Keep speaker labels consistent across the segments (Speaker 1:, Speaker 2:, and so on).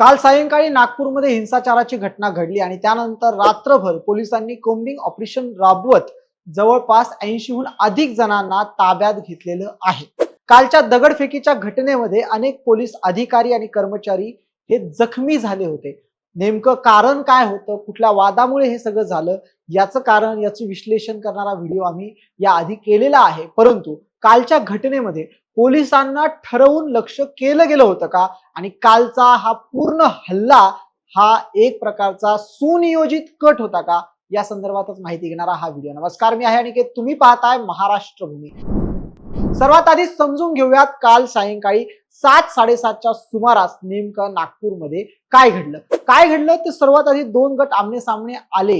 Speaker 1: काल सायंकाळी नागपूरमध्ये हिंसाचाराची घटना घडली आणि त्यानंतर रात्रभर पोलिसांनी कोम्बिंग ऑपरेशन राबवत जवळपास ऐंशीहून अधिक जणांना ताब्यात घेतलेलं आहे. कालच्या दगडफेकीच्या घटनेमध्ये अनेक पोलीस अधिकारी आणि कर्मचारी हे जखमी झाले होते. नेमकं कारण काय होतं? कुठल्या वादामुळे हे सगळं झालं? याचं कारण याचं विश्लेषण करणारा व्हिडिओ आम्ही याआधी केलेला आहे. परंतु कालच्या घटनेमध्ये पोलिसांना ठरवून लक्ष केलं गेलं होतं का? आणि कालचा हा पूर्ण हल्ला हा एक प्रकारचा सुनियोजित कट होता का? या संदर्भातच माहिती घेणारा हा व्हिडिओ. नमस्कार मी आहे आणि तुम्ही पाहताय महाराष्ट्र भूमी. सर्वात आधी समजून घेऊयात काल सायंकाळी सात साडेसातच्या सुमारास नेमकं नागपूरमध्ये काय घडलं? काय घडलं? तर सर्वात आधी दोन गट आमने सामने आले.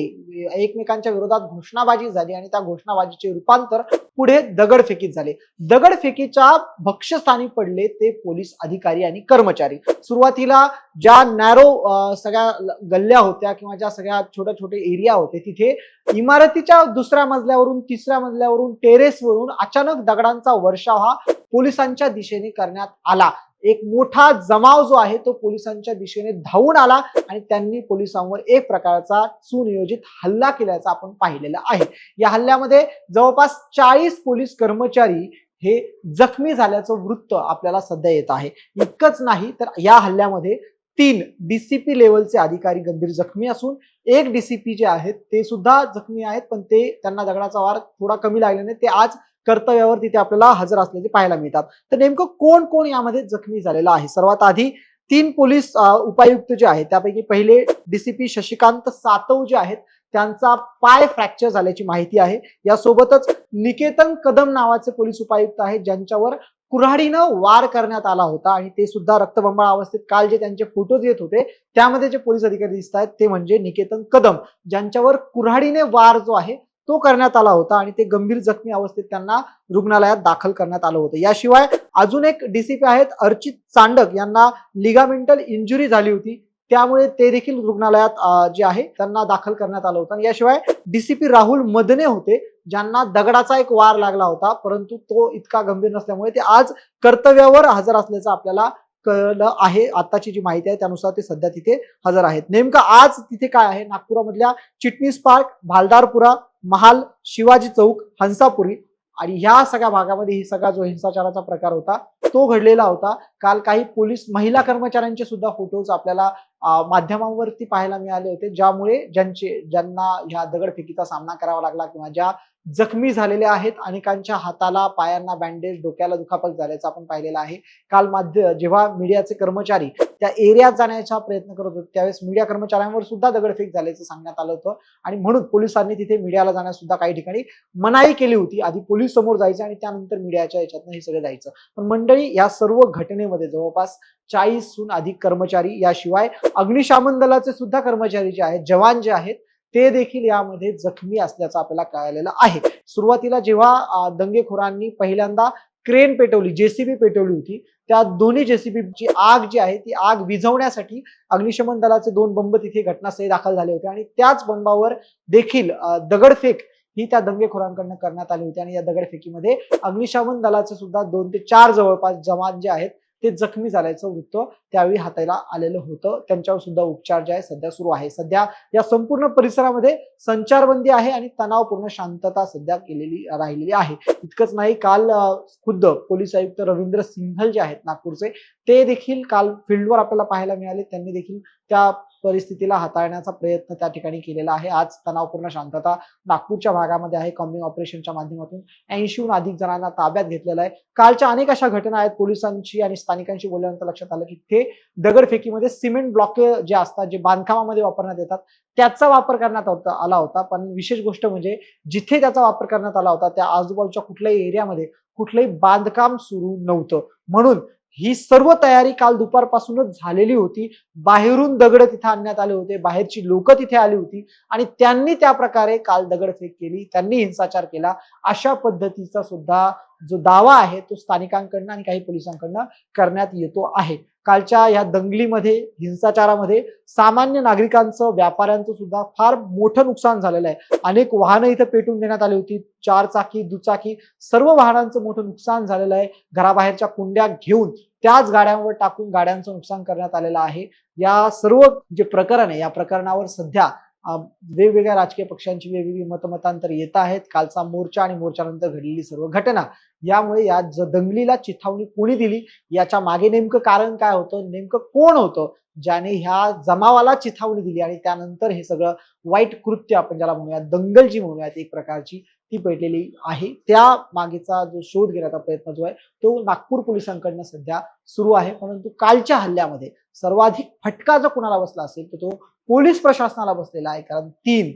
Speaker 1: एकमेकांच्या विरोधात घोषणाबाजी झाली आणि त्या घोषणाबाजीचे रूपांतर पुढे दगडफेकीत झाले. दगडफेकीच्या भक्ष्यस्थानी पडले ते पोलीस अधिकारी आणि कर्मचारी. सुरुवातीला ज्या नॅरो सगळ्या गल्ल्या होत्या किंवा ज्या सगळ्या छोट्या छोटे एरिया होते तिथे इमारतीच्या दुसऱ्या मजल्यावरून तिसऱ्या मजल्यावरून टेरेसवरून अचानक दगडांचा वर्षाव हा पोलिसांच्या दिशेने करण्यात आला. एक मोठा जमाव जो आहे तो पोलिसांच्या दिशेने धावून आला आणि त्यांनी पोलिसांवर एक प्रकारचा सुनियोजित हल्ला केल्याचा आपण पाहिलेला आहे. या हल्ल्यामध्ये जवळपास चाळीस पोलीस कर्मचारी हे जखमी झाल्याचं वृत्त आपल्याला सध्या येत आहे. इतकंच नाही तर या हल्ल्यामध्ये तीन डीसीपी लेवलचे अधिकारी गंभीर जखमी असून एक डीसीपी जे आहेत ते सुद्धा जखमी आहेत पण ते त्यांना दगडाचा वार थोडा कमी लागल्याने ते आज कर्तव्यावर तिथे आपल्याला हजर असल्याचे पाहायला मिळतात. तर नेमकं कोण कोण यामध्ये जखमी झालेलं आहे? सर्वात आधी तीन पोलीस उपायुक्त जे आहेत त्यापैकी पहिले डीसीपी शशिकांत सातव जे आहेत त्यांचा पाय फ्रॅक्चर झाल्याची माहिती आहे. यासोबतच निकेतन कदम नावाचे पोलीस उपायुक्त आहेत ज्यांच्यावर कुऱ्हाडीनं वार करण्यात आला होता आणि ते सुद्धा रक्तबंबाळ अवस्थेत काल जे त्यांचे फोटोज येत होते त्यामध्ये जे पोलीस अधिकारी दिसत आहेत ते म्हणजे निकेतन कदम ज्यांच्यावर कुऱ्हाडीने वार जो आहे तो करण्यात आला होता आणि ते गंभीर जखमी अवस्थेत त्यांना रुग्णालयात दाखल करण्यात आलं होतं. याशिवाय अजून एक डीसीपी आहेत अर्चित चांडक यांना लिगामेंटल इंजुरी झाली होती. त्यामुळे ते देखील रुग्णालयात जे आहे त्यांना दाखल करण्यात आलं होतं. याशिवाय डीसीपी राहुल मदने होते ज्यांना दगडाचा एक वार लागला होता परंतु तो इतका गंभीर नसल्यामुळे ते आज कर्तव्यावर हजर असल्याचं आपल्याला कळलं आहे. आताची जी माहिती आहे त्यानुसार ते सध्या तिथे हजर आहेत. नेमकं आज तिथे काय आहे? नागपुरामधल्या चिटणीस पार्क भालदारपुरा महाल शिवाजी चौक हंसापुरी. आणि ह्या सगळ्या भागामध्ये ही सगळा जो हिंसाचाराचा प्रकार होता तो घडलेला होता. काल काही पोलीस महिला कर्मचाऱ्यांचे सुद्धा फोटोज आपल्याला माध्यमांवरती पाहायला मिळाले होते ज्यामुळे ज्यांचे ज्यांना ह्या दगडफेकीचा सामना करावा लागला किंवा ज्या जखमी झालेले आहेत अनेकांच्या हाताला पायांना बँडेज डोक्याला दुखापत झाल्याचं आपण पाहिलेलं आहे. काल माध्य जेव्हा मीडियाचे कर्मचारी त्या एरियात जाण्याचा प्रयत्न करत होते त्यावेळेस मीडिया कर्मचाऱ्यांवर सुद्धा दगडफेक झाल्याचं सांगण्यात आलं होतं. आणि म्हणून पोलिसांनी तिथे मीडियाला जाण्यास सुद्धा काही ठिकाणी मनाई केली होती. आधी पोलीस समोर जायचं आणि त्यानंतर मीडियाच्या याच्यातनं हे सगळं जायचं. पण मंडळी या सर्व घटनेमध्ये जवळपास चाळीसहून अधिक कर्मचारी याशिवाय अग्निशामन दलाचे सुद्धा कर्मचारी जे आहेत जवान जे आहेत ते देखील यामध्ये जखमी असल्याचं आपल्याला कळालेलं आहे. सुरुवातीला जेव्हा दंगेखोरांनी पहिल्यांदा क्रेन पेटवली जेसीबी पेटवली होती त्या दोन्ही जेसीबीची आग जी आहे ती आग विझवण्यासाठी अग्निशमन दलाचे दोन बंब तिथे घटनास्थळी दाखल झाले होते आणि त्याच बंबावर देखील दगडफेक ही त्या दंगेखोरांकडनं करण्यात आली होती आणि या दगडफेकीमध्ये अग्निशमन दलाचे सुद्धा दोन ते चार जवळपास जवान जे आहेत ते जखमी झाल्याचं वृत्त त्यावेळी हाताला आलेलं होतं. त्यांच्यावर सुद्धा उपचार जे आहे सध्या सुरू आहे. सध्या या संपूर्ण परिसरामध्ये संचारबंदी आहे आणि तणावपूर्ण शांतता सध्या केलेली राहिलेली आहे. इतकंच नाही काल खुद्द पोलीस आयुक्त रवींद्र सिंघल जे आहेत नागपूरचे ते देखील काल फील्डवर आपल्याला पाहायला मिळाले. त्यांनी देखील त्या परिस्थितीला हाताळण्याचा प्रयत्न त्या ठिकाणी केलेला आहे. आज तणावपूर्ण शांतता नागपूरच्या भागामध्ये आहे. कॉम्बिंग ऑपरेशनच्या माध्यमातून ऐंशीहून अधिक जणांना ताब्यात घेतलेला आहे. कालच्या अनेक अशा घटना आहेत. पोलिसांची आणि स्थानिकांशी बोलल्यानंतर लक्षात आलं की ते दगडफेकीमध्ये सिमेंट ब्लॉके जे असतात जे बांधकामामध्ये वापरण्यात येतात त्याचा वापर करण्यात होता आला होता. पण विशेष गोष्ट म्हणजे जिथे त्याचा वापर करण्यात आला होता त्या आजूबाजूच्या कुठल्याही एरियामध्ये कुठलंही बांधकाम सुरू नव्हतं. म्हणून ही सर्व तयारी काल दुपारपासूनच झालेली होती. बाहेरून दगड तिथे आणण्यात आले होते. बाहेरची लोक तिथे आली होती. आणि त्यांनी त्या प्रकारे काल दगडफेक केली. त्यांनी हिंसाचार केला. अशा पद्धतीचा सुद्धा जो दावा आहे तो स्थानिकांकडनं आणि काही पोलिसांकडनं करण्यात येतो आहे. कालच्या या दंगलीमध्ये हिंसाचारामध्ये सामान्य नागरिकांचं व्यापाऱ्यांचं सुद्धा फार मोठं नुकसान झालेलं आहे. अनेक वाहनं इथं पेटून देण्यात आली होती. चार चाकी दुचाकी सर्व वाहनांचं मोठं नुकसान झालेलं आहे. घराबाहेरच्या कुंड्या घेऊन त्याच गाड्यांवर टाकून गाड्यांचं नुकसान करण्यात आलेलं आहे. या सर्व जे प्रकरण आहे या प्रकरणावर सध्या वेगवेगळ्या राजकीय पक्षांची वेगवेगळी मतमतांतर येत आहेत. कालचा मोर्चा आणि मोर्चानंतर घडलेली सर्व घटना. यामुळे या ज- दंगलीला चिथावणी कोणी दिली? याच्या मागे नेमकं कारण काय होतं? नेमकं कोण होतं? ज्याने ह्या जमावाला चिथावणी दिली आणि त्यानंतर हे सगळं वाईट कृत्य आपण ज्याला म्हणूयात दंगल जी म्हणूयात एक प्रकारची ती पेटलेली आहे. त्या मागेचा जो शोध घेण्याचा प्रयत्न जो आहे तो नागपूर पोलिसांकडनं सध्या सुरू आहे. परंतु कालच्या हल्ल्यामध्ये सर्वाधिक फटका जर कुणाला बसला असेल तर तो पोलीस प्रशासनाला बसलेला आहे. कारण तीन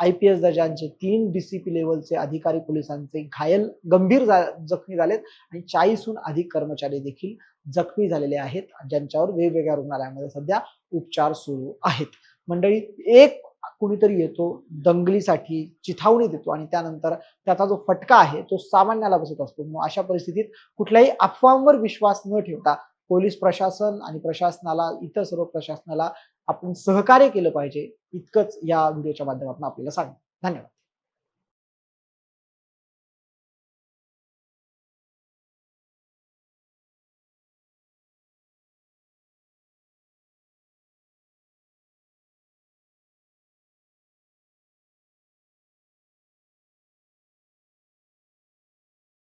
Speaker 1: आय पी एस दर्जांचे तीन डीसीपी लेवलचे अधिकारी पोलिसांचे घायल गंभीर जखमी झालेत आणि चाळीसहून अधिक कर्मचारी देखील जखमी झालेले आहेत. ज्यांच्यावर वेगवेगळ्या रुग्णालयामध्ये सध्या उपचार सुरू आहेत. मंडळी एक कुणीतरी येतो दंगलीसाठी चिथावणी देतो आणि त्यानंतर त्याचा जो फटका आहे तो सामान्याला बसत असतो. मग अशा परिस्थितीत कुठल्याही अफवांवर विश्वास न ठेवता पोलीस प्रशासन आणि प्रशासनाला इतर सर्व प्रशासनाला आपण सहकार्य केलं पाहिजे. इतकंच या व्हिडिओच्या माध्यमातून आपल्याला सांग धन्यवाद.